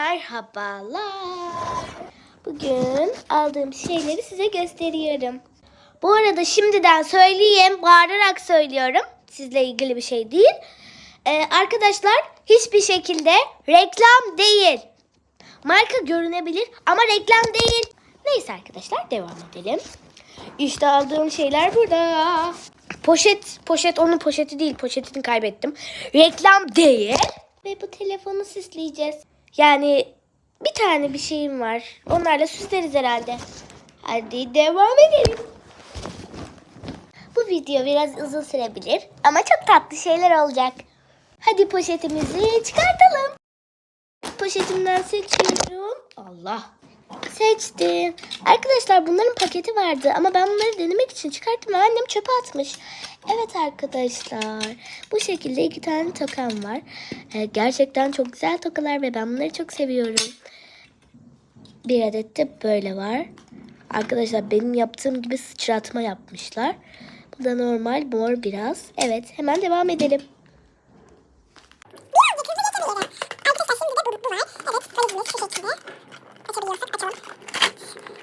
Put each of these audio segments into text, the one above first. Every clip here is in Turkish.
Merhabalar. Bugün aldığım şeyleri size gösteriyorum. Bu arada şimdiden söyleyeyim, bağırarak söylüyorum. Sizle ilgili bir şey değil. Ee, arkadaşlar hiçbir şekilde reklam değil. Marka görünebilir ama reklam değil. Neyse arkadaşlar devam edelim. İşte aldığım şeyler burada. Poşet, poşet onun poşeti değil. Poşetini kaybettim. Reklam değil. Ve bu telefonu süsleyeceğiz. Yani bir tane bir şeyim var. Onlarla süsleriz herhalde. Hadi devam edelim. Bu video biraz uzun sürebilir ama çok tatlı şeyler olacak. Hadi poşetimizi çıkartalım. Poşetimden seçiyorum. Allah. Seçtim. Arkadaşlar bunların paketi vardı ama ben bunları denemek için çıkarttım ve annem çöpe atmış. Evet arkadaşlar. Bu şekilde iki tane tokam var. Ee, gerçekten çok güzel tokalar ve ben bunları çok seviyorum. Bir adet de böyle var. Arkadaşlar benim yaptığım gibi sıçratma yapmışlar. Bu da normal mor biraz. Evet hemen devam edelim. Birazcık hızlı geçebilirim. Arkadaşlar şimdi de bu, bu var. Evet kalecimiz şu şekilde. Açabiliyorsak açalım.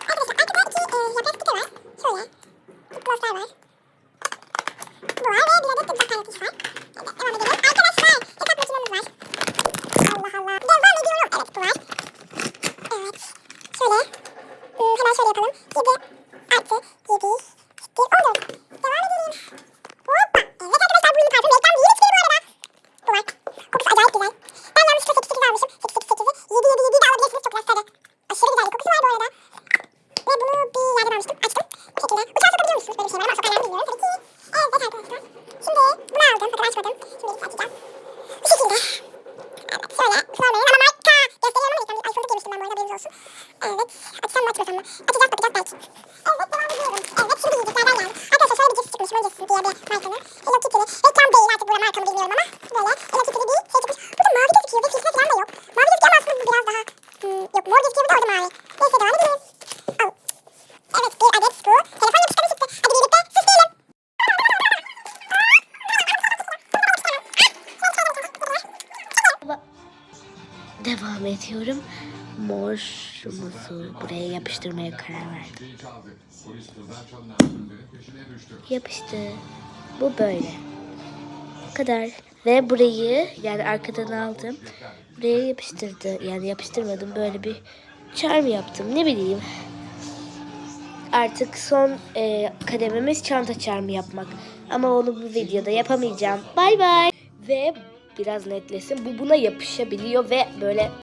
Arkadaşlar arkada iki e, yaprak sticker var. Şöyle. Glosslar var. Bu var ve bir adet de bir parlatıcı var. Evet devam edelim. Arkadaşlar hesap makinemiz var. Allah Allah. Devam ediyorum. Evet bu var. Evet. Şöyle. Hmm, hemen şöyle yapalım. 7 artı 7 eşittir 14. Devam edelim. Hoppa. Evet arkadaşlar bu ürün kartım reklam değil hiçbiri bu arada. Bu var. Kokusu acayip güzel. Ben yanlışlıkla 8 8 almışım. 8 8 8'i 7 7 7 de alabilirsiniz. Çok güzel sarı. Aşırı güzel bir kokusu var bu arada. Ve bunu bir yerden almıştım. Açtım. Bu şekilde. Uçağa sokabiliyor musunuz? Böyle bir şey var ama sokarlar mı bilmiyorum tabii ki. Evet arkadaşlar. Şimdi bunu aldım. Bakın açmadım. Şimdi bir açacağım. Bu şekilde. Evet şöyle. Sormayın ama marka. Gösteriyorum ama reklam değil. Ay fındık yemiştim ben bu arada haberiniz olsun. Evet. Açsam mı açmasam mı? Açacağız bakacağız belki. Evet devam ediyorum. Evet şimdi yiyeceklerden geldi. Arkadaşlar şöyle bir cips çıkmış. Mojesi diye bir markanın. Hello Kitty'li. Reklam değil artık burada marka mı bilmiyorum ama. Böyle Hello Kitty'li bir şey çıkmış. Burada mavi gözüküyor ve filtre falan da yok. Mavi gözüküyor ama aslında bu biraz daha. Hmm, yok mor gözüküyor bu da orada mavi. Neyse devam edelim. Al. Evet bir adet bu. Telefon yapışkanı çıktı. Hadi birlikte süsleyelim. Devam ediyorum. Morumuzu buraya yapıştırmaya karar verdim. Yapıştı. Bu böyle. Bu kadar. Ve burayı yani arkadan aldım. Buraya yapıştırdı. Yani yapıştırmadım. Böyle bir charm yaptım. Ne bileyim. Artık son e, kadememiz çanta charmı yapmak. Ama onu bu videoda yapamayacağım. Bay bay. Ve biraz netlesin. Bu buna yapışabiliyor ve böyle